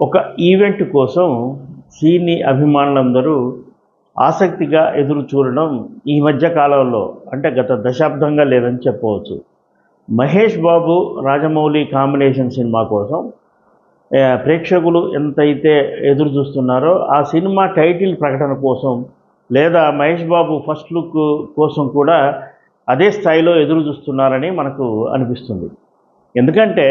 ఒక ఈవెంట్ కోసం సినీ అభిమానులందరూ ఆసక్తిగా ఎదురు చూడడం ఈ మధ్య కాలంలో అంటే గత దశాబ్దంగా లేదని చెప్పవచ్చు. మహేష్ బాబు రాజమౌళి కాంబినేషన్ సినిమా కోసం ప్రేక్షకులు ఎంతైతే ఎదురు చూస్తున్నారో ఆ సినిమా టైటిల్ ప్రకటన కోసం లేదా మహేష్ బాబు ఫస్ట్ లుక్ కోసం కూడా అదే స్థాయిలో ఎదురు చూస్తున్నారని మనకు అనిపిస్తుంది. ఎందుకంటే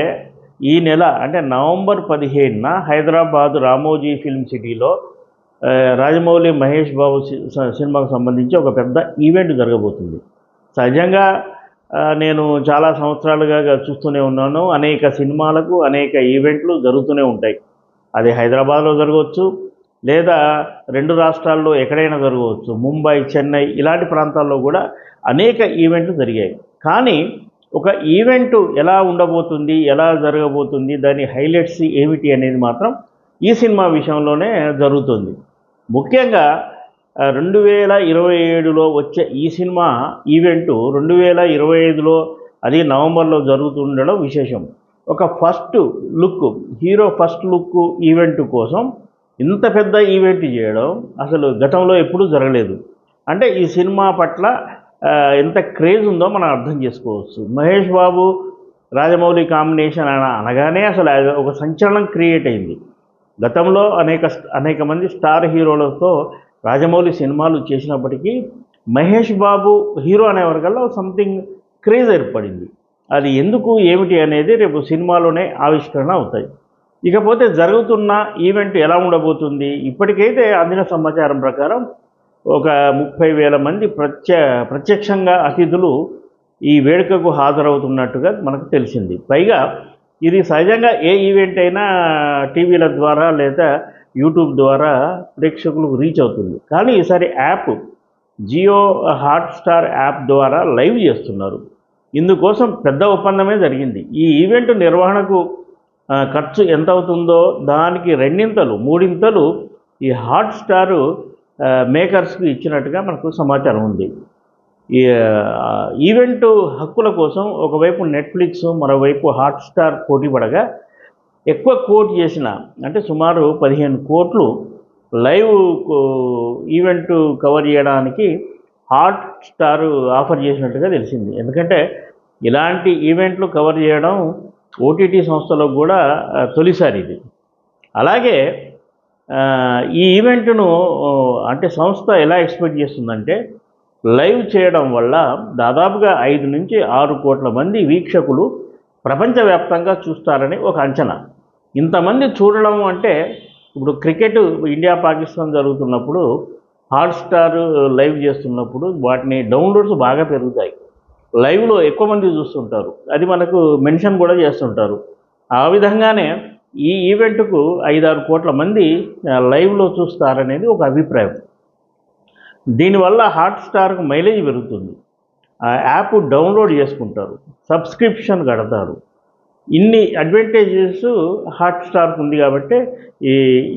ఈ నెల అంటే నవంబర్ పదిహేనున హైదరాబాద్ రామోజీ ఫిల్మ్ సిటీలో రాజమౌళి మహేష్ బాబు సి- సినిమాకు సంబంధించి ఒక పెద్ద ఈవెంట్ జరగబోతుంది. సహజంగా నేను చాలా సంవత్సరాలుగా చూస్తూనే ఉన్నాను. అనేక సినిమాలకు అనేక ఈవెంట్లు జరుగుతూనే ఉంటాయి. అది హైదరాబాద్లో జరగవచ్చు లేదా రెండు రాష్ట్రాల్లో ఎక్కడైనా జరగవచ్చు. ముంబై చెన్నై ఇలాంటి ప్రాంతాల్లో కూడా అనేక ఈవెంట్లు జరిగాయి. కానీ ఒక ఈవెంట్ ఎలా ఉండబోతుంది ఎలా జరగబోతుంది దాని హైలైట్స్ ఏమిటి అనేది మాత్రం ఈ సినిమా విషయంలోనే జరుగుతుంది. ముఖ్యంగా రెండు వేల ఇరవై ఏడులో వచ్చే ఈ సినిమా ఈవెంటు రెండు వేల ఇరవై ఐదులో అది నవంబర్లో జరుగుతుండడం విశేషం. ఒక first look hero first look event కోసం ఇంత పెద్ద ఈవెంట్ చేయడం అసలు గతంలో ఎప్పుడూ జరగలేదు. అంటే ఈ సినిమా పట్ల ఎంత క్రేజ్ ఉందో మనం అర్థం చేసుకోవచ్చు. మహేష్ బాబు రాజమౌళి కాంబినేషన్ అని అనగానే అసలు ఒక సంచలనం క్రియేట్ అయింది. గతంలో అనేక అనేక మంది స్టార్ హీరోలతో రాజమౌళి సినిమాలు చేసినప్పటికీ మహేష్ బాబు హీరో అనే వర్గంలో సంథింగ్ క్రేజ్ ఏర్పడింది. అది ఎందుకు ఏమిటి అనేది రేపు సినిమాలోనే ఆవిష్కరణ అవుతాయి. ఇకపోతే జరుగుతున్న ఈవెంట్ ఎలా ఉండబోతుంది? ఇప్పటికైతే అందిన సమాచారం ప్రకారం ఒక ముప్పై వేల మంది ప్రత్య ప్రత్యక్షంగా అతిథులు ఈ వేడుకకు హాజరవుతున్నట్టుగా మనకు తెలిసింది. పైగా ఇది సహజంగా ఏ ఈవెంట్ అయినా టీవీల ద్వారా లేదా యూట్యూబ్ ద్వారా ప్రేక్షకులకు రీచ్ అవుతుంది. కానీ ఈసారి యాప్ జియో హాట్స్టార్ యాప్ ద్వారా లైవ్ చేస్తున్నారు. ఇందుకోసం పెద్ద ఒప్పందమే జరిగింది. ఈ ఈవెంట్ నిర్వహణకు ఖర్చు ఎంత అవుతుందో దానికి రెండింతలు మూడింతలు ఈ హాట్స్టారు మేకర్స్కి ఇచ్చినట్టుగా మనకు సమాచారం ఉంది. ఈ ఈవెంట్ హక్కుల కోసం ఒకవైపు నెట్ఫ్లిక్స్ మరోవైపు హాట్స్టార్ పోటీ పడగా ఎక్కువ కోట్ చేసిన అంటే సుమారు పదిహేను కోట్లు లైవ్ కో- ఈవెంట్ కవర్ చేయడానికి హాట్ స్టార్ ఆఫర్ చేసినట్టుగా తెలిసింది. ఎందుకంటే ఇలాంటి ఈవెంట్లు కవర్ చేయడం ఓటీటీ సంస్థలకు కూడా తొలిసారి ఇది. అలాగే ఈ ఈవెంట్ను అంటే సంస్థ ఎలా ఎక్స్పెక్ట్ చేస్తుందంటే లైవ్ చేయడం వల్ల దాదాపుగా ఐదు నుంచి ఆరు కోట్ల మంది వీక్షకులు ప్రపంచవ్యాప్తంగా చూస్తారని ఒక అంచనా. ఇంతమంది చూడడం అంటే ఇప్పుడు క్రికెట్ ఇండియా పాకిస్తాన్ జరుగుతున్నప్పుడు హాట్స్టార్ లైవ్ చేస్తున్నప్పుడు వాటిని డౌన్లోడ్స్ బాగా పెరుగుతాయి. లైవ్లో ఎక్కువ మంది చూస్తుంటారు. అది మనకు మెన్షన్ కూడా చేస్తుంటారు. ఆ విధంగానే ఈ ఈవెంట్కు ఐదారు కోట్ల మంది లైవ్లో చూస్తారనేది ఒక అభిప్రాయం. దీనివల్ల హాట్స్టార్కు మైలేజ్ పెరుగుతుంది. ఆ యాప్ డౌన్లోడ్ చేసుకుంటారు సబ్స్క్రిప్షన్ కడతారు. ఇన్ని అడ్వాంటేజెస్ హాట్స్టార్కు ఉంది కాబట్టి ఈ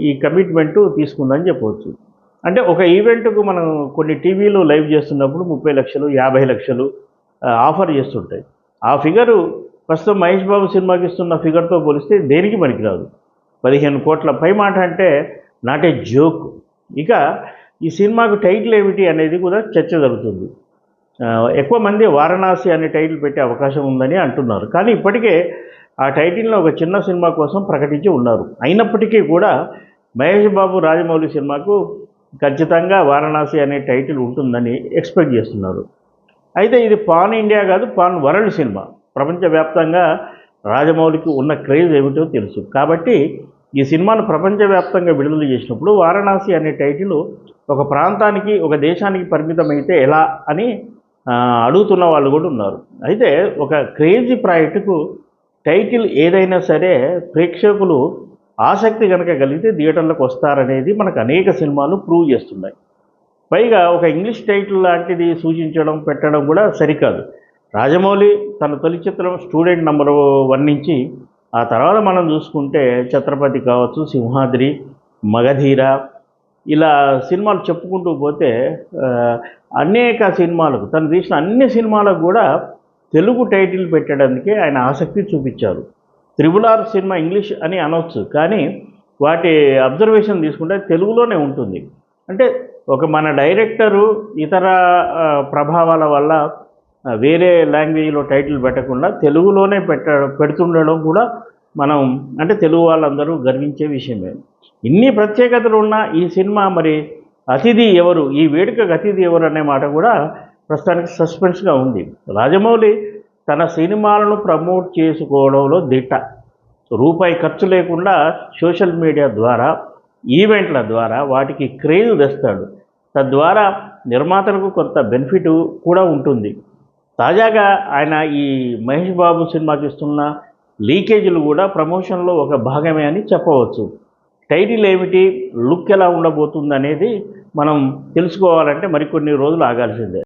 ఈ కమిట్మెంటు తీసుకుందని చెప్పవచ్చు. అంటే ఒక ఈవెంట్కు మనం కొన్ని టీవీలు లైవ్ చేస్తున్నప్పుడు ముప్పై లక్షలు యాభై లక్షలు ఆఫర్ చేస్తుంటాయి. ఆ ఫిగరు ప్రస్తుతం మహేష్ బాబు సినిమాకి ఇస్తున్న ఫిగర్తో పోలిస్తే దేనికి పనికిరాదు? పదిహేను కోట్ల పై మాట అంటే నాటే జోక్ ఇక ఈ సినిమాకు టైటిల్ ఏమిటి అనేది కూడా చర్చ జరుగుతుంది. ఎక్కువ మంది వారణాసి అనే టైటిల్ పెట్టే అవకాశం ఉందని అంటున్నారు. కానీ ఇప్పటికే ఆ టైటిల్ని ఒక చిన్న సినిమా కోసం ప్రకటించి ఉన్నారు. అయినప్పటికీ కూడా మహేష్ బాబు రాజమౌళి సినిమాకు ఖచ్చితంగా వారణాసి అనే టైటిల్ ఉంటుందని ఎక్స్పెక్ట్ చేస్తున్నారు. అయితే ఇది పాన్ ఇండియా కాదు పాన్ వరల్డ్ సినిమా. ప్రపంచవ్యాప్తంగా రాజమౌళికి ఉన్న క్రేజ్ ఏమిటో తెలుసు. కాబట్టి ఈ సినిమాను ప్రపంచవ్యాప్తంగా విడుదల చేసినప్పుడు వారణాసి అనే టైటిల్ ఒక ప్రాంతానికి ఒక దేశానికి పరిమితమైతే ఎలా అని అడుగుతున్న వాళ్ళు కూడా ఉన్నారు. అయితే ఒక క్రేజీ ప్రాజెక్టుకు టైటిల్ ఏదైనా సరే ప్రేక్షకులు ఆసక్తి కనుక కలిగితే థియేటర్లకు వస్తారనేది మనకు అనేక సినిమాలు ప్రూవ్ చేస్తున్నాయి. పైగా ఒక ఇంగ్లీష్ టైటిల్ లాంటిది సూచించడం పెట్టడం కూడా సరికాదు. రాజమౌళి తన తొలి చిత్రం స్టూడెంట్ నెంబర్ వన్ నుంచి ఆ తర్వాత మనం చూసుకుంటే ఛత్రపతి కావచ్చు సింహాద్రి మగధీర ఇలా సినిమాలు చెప్పుకుంటూ పోతే అనేక సినిమాలకు తను తీసిన అన్ని సినిమాలకు కూడా తెలుగు టైటిల్ పెట్టడానికే ఆయన ఆసక్తి చూపించారు. త్రిబుల్ ఆర్ సినిమా ఇంగ్లీష్ అని అనొచ్చు కానీ వాటి అబ్జర్వేషన్ తీసుకుంటే తెలుగులోనే ఉంటుంది. అంటే ఒక మన డైరెక్టరు ఇతర ప్రభావాల వల్ల వేరే లాంగ్వేజ్లో టైటిల్ పెట్టకుండా తెలుగులోనే పెట్ట పెడుతుండడం కూడా మనం అంటే తెలుగు వాళ్ళందరూ గర్వించే విషయమే. ఇన్ని ప్రత్యేకతలు ఉన్న ఈ సినిమా మరి అతిథి ఎవరు ఈ వేడుకకు అతిథి ఎవరు అనే మాట కూడా ప్రస్తుతానికి సస్పెన్స్గా ఉంది. రాజమౌళి తన సినిమాలను ప్రమోట్ చేసుకోవడంలో దిట్ట. రూపాయి ఖర్చు లేకుండా సోషల్ మీడియా ద్వారా ఈవెంట్ల ద్వారా వాటికి క్రేజ్ తెస్తాడు. తద్వారా నిర్మాతలకు కొంత బెనిఫిట్ కూడా ఉంటుంది. తాజాగా ఆయన ఈ మహేష్ బాబు సినిమాకి ఇస్తున్న లీకేజీలు కూడా ప్రమోషన్లో ఒక భాగమే అని చెప్పవచ్చు. టైటిల్ ఏమిటి? లుక్ ఎలా ఉండబోతుంది అనేది మనం తెలుసుకోవాలంటే మరికొన్ని రోజులు ఆగాల్సిందే.